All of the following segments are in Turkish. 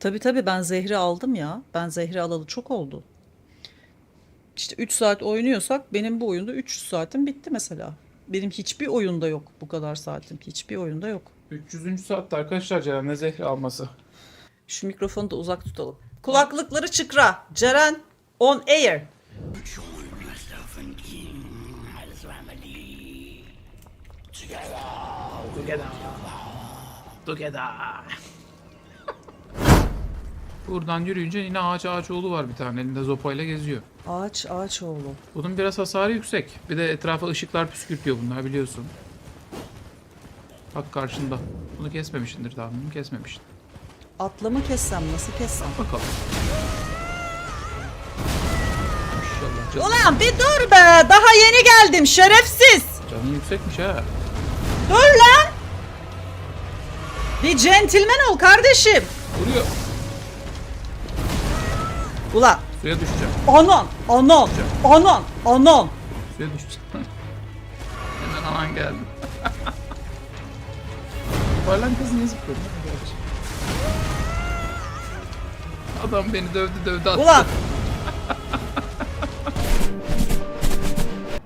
Tabii tabii ben zehri aldım ya. Ben zehri alalı çok oldu. İşte 3 saat oynuyorsak benim bu oyunda 300 saatim bitti mesela. Benim hiçbir oyunda yok bu kadar saatim. Hiçbir oyunda yok. 300. saatte arkadaşlar Ceren ne zehri alması. Şu mikrofonu da uzak tutalım. Kulaklıkları çıkra. Ceren on air. Together. Together. Buradan yürüyünce yine ağaç ağaç oğlu var bir tane elinde zopayla geziyor. Ağaç ağaç oğlu. Bunun biraz hasarı yüksek. Bir de etrafa ışıklar püskürtüyor bunlar biliyorsun. Bak karşında. Bunu kesmemişsindir tahminim kesmemişsin. Atlamı kessem nasıl kessem? Bakalım. Canın, Ulan bir dur be. Daha yeni geldim şerefsiz. canın yüksekmiş ha. Dur lan. Bir centilmen ol kardeşim. Vuruyor. Ulan Suya düşeceğim. anan anan anan anan. Suya düşeceğim. Hemen anan geldi. Yuvarlan kız niye zıplıyor? Adam beni dövdü dövdü attı. Ulan.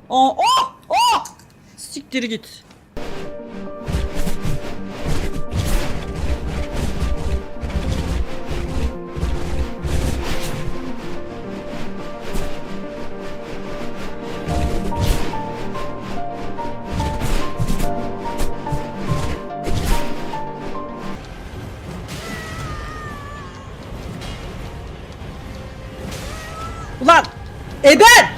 Oh oh oh. Siktir git. Ulan. Eber.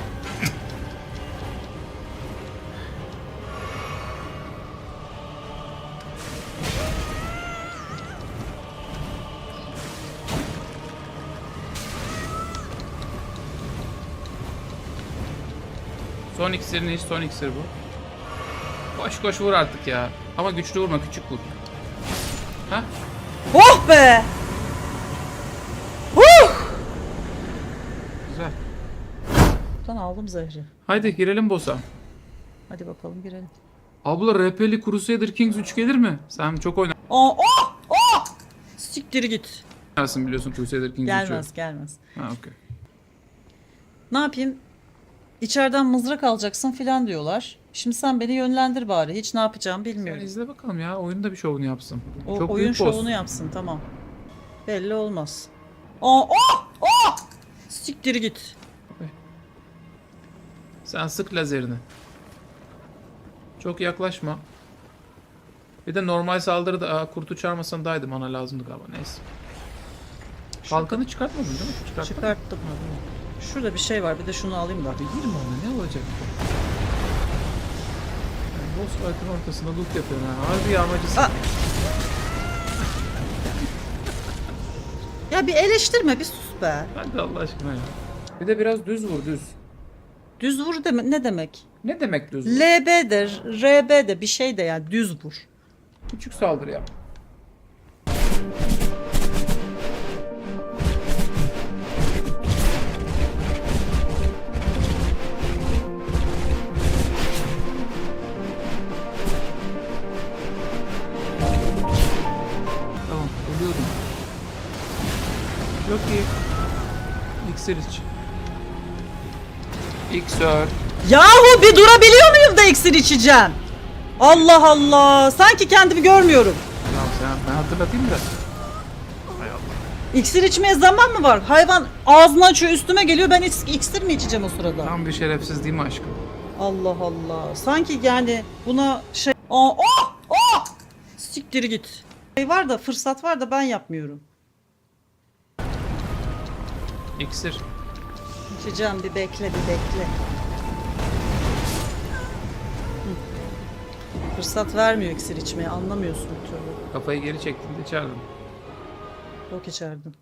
Son iksirin iş son iksir bu. Koş koş vur artık ya. Ama güçlü vurma küçük vur. Ha? Oh be. Huh. Güzel. Aldım zehri. Haydi girelim boss'a. Hadi bakalım girelim. Abla RP'li Crusader Kings 3 gelir mi? Sen çok Oh oh oh. Siktir git. oynarsın biliyorsun Crusader Kings 3'ü. Gelmez gelmez. Ha okey. Ne yapayım? İçeriden mızrak alacaksın filan diyorlar. Şimdi sen beni yönlendir bari. Hiç ne yapacağımı Sen bilmiyorum. izle bakalım ya. Oyunda bir şovunu yapsın. O çok oyun boss. şovunu yapsın tamam. Belli olmaz. Oh oh oh. Siktir git. Sen sık lazerini. Çok yaklaşma. Bir de normal saldırıda Aa, kurtu çarmasan daydı bana lazımdı galiba neyse. Kalkanı çıkartmadın değil mi? Çıkartmadın. Çıkarttım. Şurada bir şey var. Bir de şunu alayım da. Bir girme ona ne olacak? Yani boss fight'ın ortasında loot yapıyorsun ha. Harbi yağmacısın. Aa. Ya bir eleştirme bir sus be. Hadi Allah aşkına ya. Bir de biraz düz vur düz. Düz vur deme ne demek? Ne demek düz vur? LB de RB de bir şey de yani düz vur. Küçük saldırı yap. Tamam, ölüyordum. Çok iyi. İksir iç. İksir. Yahu bir durabiliyor muyum da iksir içeceğim? Allah Allah. Sanki kendimi görmüyorum. Tamam sen ben hatırlatayım da. Hay Allah. İksir içmeye zaman mı var? Hayvan ağzını açıyor üstüme geliyor. Ben iks- iksir mi içeceğim o sırada? Tam bir şerefsiz değil mi aşkım? Allah Allah. Sanki yani buna şey... Aa, oh! Oh! Siktir git. Şey var da fırsat var da ben yapmıyorum. İksir. İçeceğim bir bekle bir bekle. Hı. Fırsat vermiyor iksir içmeye anlamıyorsun bir türlü. Kafayı geri çektiğinde içerdim. Yok içerdim.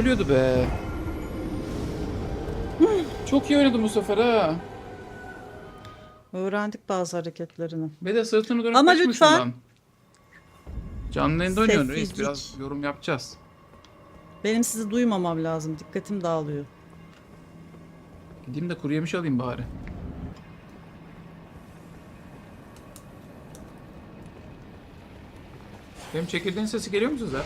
Ölüyordu be. Çok iyi oynadı bu sefer ha. Öğrendik bazı hareketlerini. Ve de sırtını dönüp Ama lütfen- bundan. Canlı yayında oynuyorsun reis. Biraz yorum yapacağız. Benim sizi duymamam lazım. Dikkatim dağılıyor. Gideyim de kuru yemiş alayım bari. Benim çekirdeğin sesi geliyor mu size?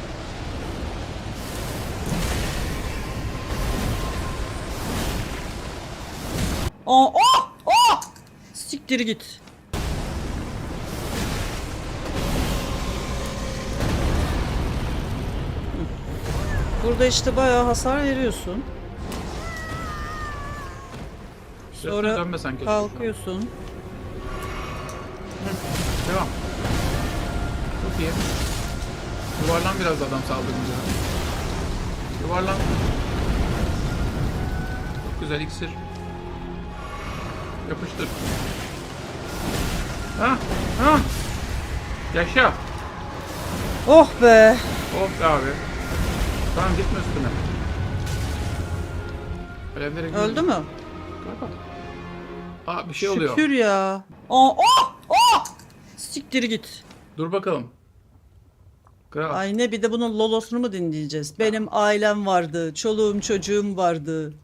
Aa, oh! Oh! Siktir git. Burada işte bayağı hasar veriyorsun. Sonra kalkıyorsun. Devam. Çok iyi. Yuvarlan biraz adam saldırınca. Yuvarlan. Çok güzel iksir. Yapıştır. Ha, ha. Yaşa. Oh be! Oh be abi. Tamam gitme üstüne. Alevlere gidiyor. Öldü mü? Galiba. Aa bir şey oluyor. Şükür ya. Aa, oh! Oh! Siktir git. Dur bakalım. Kral. Ay ne bir de bunun lolosunu mu dinleyeceğiz? Benim ailem vardı, çoluğum çocuğum vardı.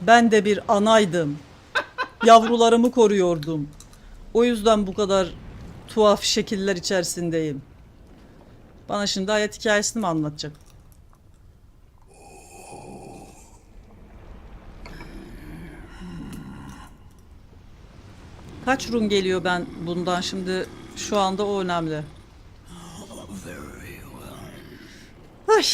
Ben de bir anaydım. Yavrularımı koruyordum. O yüzden bu kadar tuhaf şekiller içerisindeyim. Bana şimdi hayat hikayesini mi anlatacak? Kaç run geliyor ben bundan şimdi şu anda o önemli. Ay.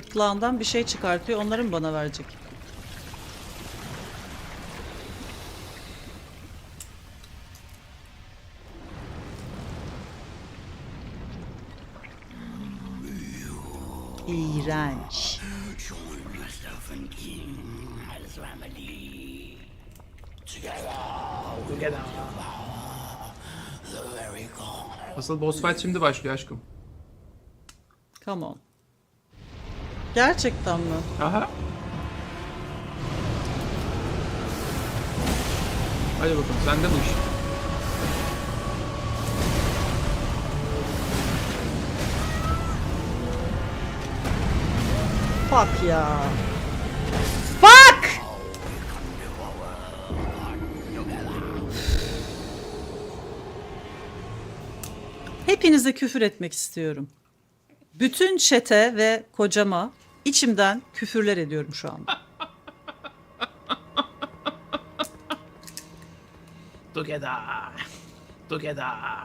Hırtlağından bir şey çıkartıyor. Onları mı bana verecek? İğrenç. Asıl boss fight şimdi başlıyor aşkım. Come on. Gerçekten mi? Aha. Hadi bakalım sende bu iş. Fuck ya. Fuck! Hepinize küfür etmek istiyorum. Bütün çete ve kocama içimden küfürler ediyorum şu anda. Together. Together.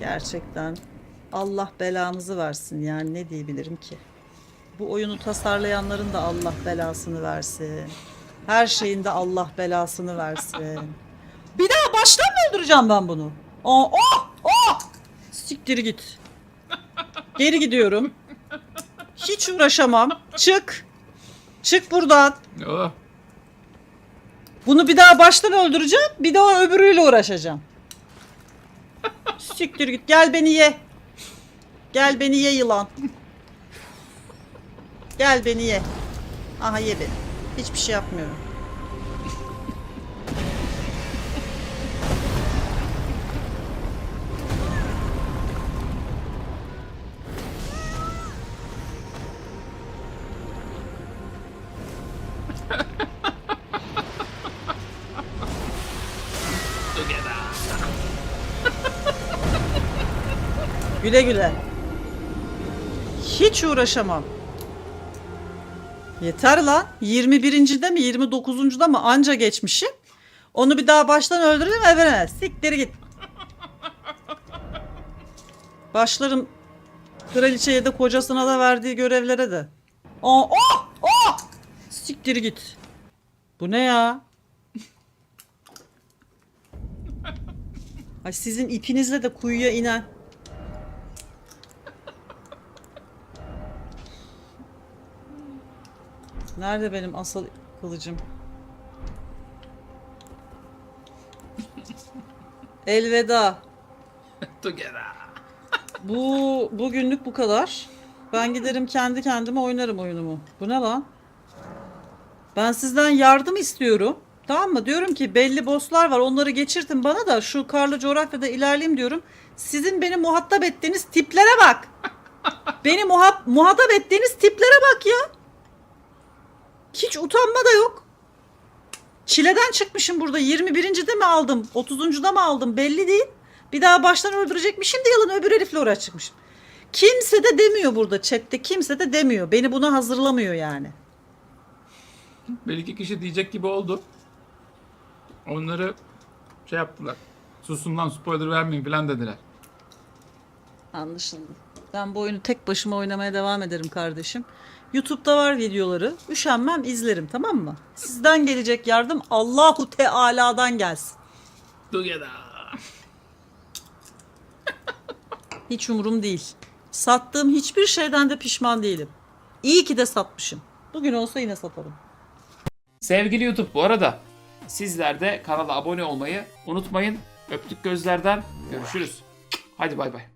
Gerçekten Allah belamızı versin yani ne diyebilirim ki. Bu oyunu tasarlayanların da Allah belasını versin. Her şeyin de Allah belasını versin. Bir daha baştan mı öldüreceğim ben bunu? Oh, oh! Siktir git. Geri gidiyorum. Hiç uğraşamam. Çık. Çık buradan. Oh. Bunu bir daha baştan öldüreceğim. Bir daha öbürüyle uğraşacağım. Siktir git. Gel beni ye. Gel beni ye yılan. Gel beni ye. Aha ye beni. Hiçbir şey yapmıyorum. Güle güle. Hiç uğraşamam. Yeter lan. 21. de mi 29. da mı anca geçmişim. Onu bir daha baştan öldürürüm evine. Siktir git. Başlarım kraliçeye de kocasına da verdiği görevlere de. Aa, oh, oh! Siktir git. Bu ne ya? Ay sizin ipinizle de kuyuya inen. Nerede benim asıl kılıcım? Elveda. Together. Bu bugünlük bu kadar. Ben giderim kendi kendime oynarım oyunumu. Bu ne lan? Ben sizden yardım istiyorum. Tamam mı? Diyorum ki belli bosslar var onları geçirtin bana da şu karlı coğrafyada ilerleyeyim diyorum. Sizin beni muhatap ettiğiniz tiplere bak. beni muhap muhatap ettiğiniz tiplere bak ya. Hiç utanma da yok. Çileden çıkmışım burada. 21. de mi aldım? 30. da mı aldım? Belli değil. Bir daha baştan öldürecekmişim de yalan öbür herifle uğraş çıkmışım. Kimse de demiyor burada chatte. Kimse de demiyor. Beni buna hazırlamıyor yani. Bir iki kişi diyecek gibi oldu. Onları şey yaptılar. Susun lan spoiler vermeyin falan dediler. Anlaşıldı. Ben bu oyunu tek başıma oynamaya devam ederim kardeşim. YouTube'da var videoları. Üşenmem izlerim tamam mı? Sizden gelecek yardım Allahu Teala'dan gelsin. Together. Hiç umurum değil. Sattığım hiçbir şeyden de pişman değilim. İyi ki de satmışım. Bugün olsa yine satarım. Sevgili YouTube bu arada sizler de kanala abone olmayı unutmayın. Öptük gözlerden. Görüşürüz. Hadi bay bay.